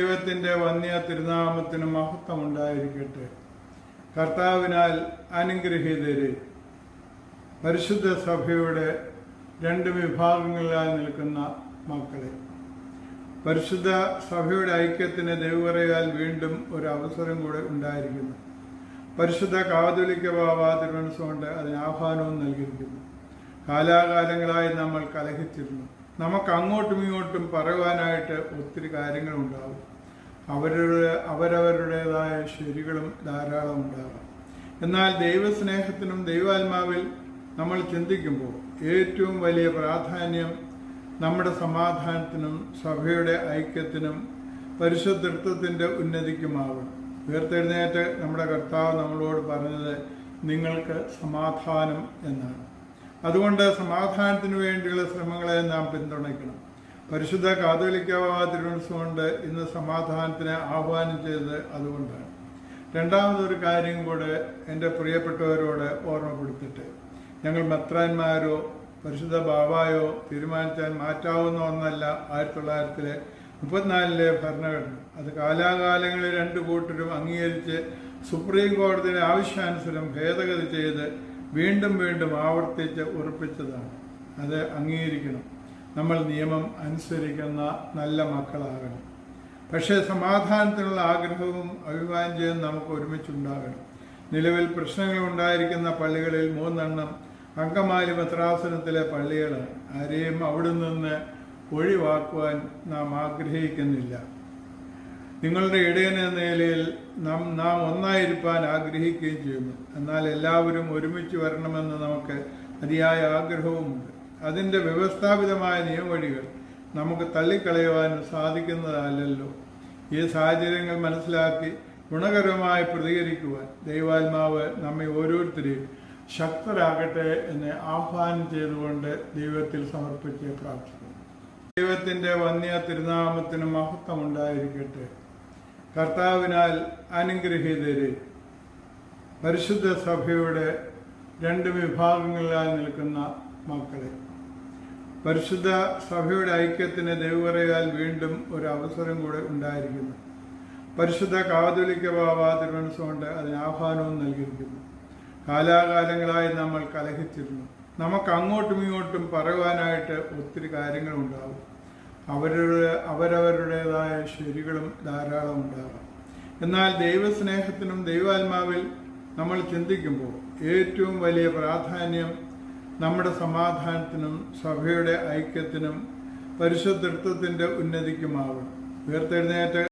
ദൈവത്തിന്റെ വന്യ തിരുനാമത്തിന് മഹത്വം ഉണ്ടായിരിക്കട്ടെ കർത്താവിനാൽ അനുഗ്രഹീതര് പരിശുദ്ധ സഭയുടെ രണ്ട് വിഭാഗങ്ങളിലായി നിൽക്കുന്ന മക്കളെ പരിശുദ്ധ സഭയുടെ ഐക്യത്തിന് ദൈവറയാൽ വീണ്ടും ഒരു അവസരം കൂടെ ഉണ്ടായിരിക്കുന്നു. പരിശുദ്ധ കാതോലിക്ക ബാബ തിരുവനന്തപുരം അതിന് ആഹ്വാനവും നൽകിയിരിക്കുന്നു. കാലാകാലങ്ങളായി നമ്മൾ കലഹിച്ചിരുന്നു. നമുക്ക് അങ്ങോട്ടും ഇങ്ങോട്ടും പറയുവാനായിട്ട് ഒത്തിരി കാര്യങ്ങളുണ്ടാവും. അവരുടെ അവരവരുടേതായ ശരികളും ധാരാളം ഉണ്ടാകാം. എന്നാൽ ദൈവസ്നേഹത്തിനും ദൈവാത്മാവിൽ നമ്മൾ ചിന്തിക്കുമ്പോൾ ഏറ്റവും വലിയ പ്രാധാന്യം നമ്മുടെ സമാധാനത്തിനും സഭയുടെ ഐക്യത്തിനും പരിശുദ്ധത്വത്തിന്റെ ഉന്നതിക്കുമാവണം ഉയർത്തെഴുന്നേറ്റ് നമ്മുടെ കർത്താവ് നമ്മളോട് പറഞ്ഞത് നിങ്ങൾക്ക് സമാധാനം എന്നാണ്. അതുകൊണ്ട് സമാധാനത്തിന് വേണ്ടിയുള്ള ശ്രമങ്ങളെ നാം പിന്തുണയ്ക്കണം. പരിശുദ്ധ കാതോലിക്ക തിരുവനന്തപുരം കൊണ്ട് ഇന്ന് സമാധാനത്തിന് ആഹ്വാനം ചെയ്തത് അതുകൊണ്ടാണ്. രണ്ടാമതൊരു കാര്യം കൂടെ എന്റെ പ്രിയപ്പെട്ടവരോട് ഓർമ്മപ്പെടുത്തിട്ട് ഞങ്ങൾ മെത്രാന്മാരോ പരിശുദ്ധ ബാബായോ തീരുമാനിച്ചാൽ മാറ്റാവുന്ന ഒന്നല്ല ആയിരത്തി തൊള്ളായിരത്തിലെ മുപ്പത്തിനാലിലെ ഭരണഘടന. അത് കാലാകാലങ്ങളിൽ രണ്ട് കൂട്ടരും അംഗീകരിച്ച് സുപ്രീം കോടതിയുടെ ആവശ്യാനുസരണം ഭേദഗതി ചെയ്ത് വീണ്ടും വീണ്ടും ആവർത്തിച്ച് ഉറപ്പിച്ചതാണ്. അത് അംഗീകരിക്കണം. നമ്മൾ നിയമം അനുസരിക്കുന്ന നല്ല മക്കളാകണം. പക്ഷേ സമാധാനത്തിനുള്ള ആഗ്രഹവും അഭിവാഞ്ചയും നമുക്ക് ഒരുമിച്ചുണ്ടാകണം. നിലവിൽ പ്രശ്നങ്ങൾ ഉണ്ടായിരിക്കുന്ന പള്ളികളിൽ മൂന്നെണ്ണം അങ്കമാലി മദ്രാസനത്തിലെ പള്ളികളാണ്. ആരെയും അവിടെ നിന്ന് ഒഴിവാക്കുവാൻ നാം ആഗ്രഹിക്കുന്നില്ല. നിങ്ങളുടെ ഇടയൻ എന്ന നിലയിൽ നാം നാം ഒന്നായിരിക്കാൻ ആഗ്രഹിക്കുകയും ചെയ്യുന്നു. എന്നാൽ എല്ലാവരും ഒരുമിച്ച് വരണമെന്ന് നമുക്ക് അതിയായ ആഗ്രഹവുമുണ്ട്. അതിന്റെ വ്യവസ്ഥാപിതമായ നിയമവഴികൾ നമുക്ക് തള്ളിക്കളയുവാനും സാധിക്കുന്നതല്ലല്ലോ. ഈ സാഹചര്യങ്ങൾ മനസ്സിലാക്കി ഗുണകരമായി പ്രതികരിക്കുവാൻ ദൈവാത്മാവ് നമ്മെ ഓരോരുത്തരെയും ശക്തരാകട്ടെ എന്ന് ആഹ്വാനം ചെയ്തുകൊണ്ട് ദൈവത്തിൽ സമർപ്പിച്ച് പ്രാർത്ഥിക്കുന്നു. ദൈവത്തിന്റെ വന്യ തിരുനാമത്തിന് മഹത്വം ഉണ്ടായിരിക്കട്ടെ കർത്താവിനാൽ അനുഗ്രഹീതര് പരിശുദ്ധ സഭയുടെ രണ്ട് വിഭാഗങ്ങളിലായി നിൽക്കുന്ന മക്കളെ പരിശുദ്ധ സഭയുടെ ഐക്യത്തിന് ദൈവറയാൽ വീണ്ടും ഒരു അവസരം കൂടെ ഉണ്ടായിരിക്കുന്നു. പരിശുദ്ധ കാതോലിക്ക ബാബ തിരുവനന്തപുരം കൊണ്ട് അതിന് ആഹ്വാനവും നൽകിയിരിക്കുന്നു. കാലാകാലങ്ങളായി നമ്മൾ കലഹിച്ചിരുന്നു. നമുക്ക് അങ്ങോട്ടും ഇങ്ങോട്ടും പറയുവാനായിട്ട് ഒത്തിരി കാര്യങ്ങളുണ്ടാവും. അവരുടെ അവരവരുടേതായ ശരികളും ധാരാളം ഉണ്ടാകാം. എന്നാൽ ദൈവസ്നേഹത്തിനും ദൈവാത്മാവിൽ നമ്മൾ ചിന്തിക്കുമ്പോൾ ഏറ്റവും വലിയ പ്രാധാന്യം നമ്മുടെ സമാധാനത്തിനും സഭയുടെ ഐക്യത്തിനും പരിശുദ്ധത്വത്തിന്റെ ഉന്നതിക്കുമാകും ഉയർത്തെഴുന്നേറ്റ്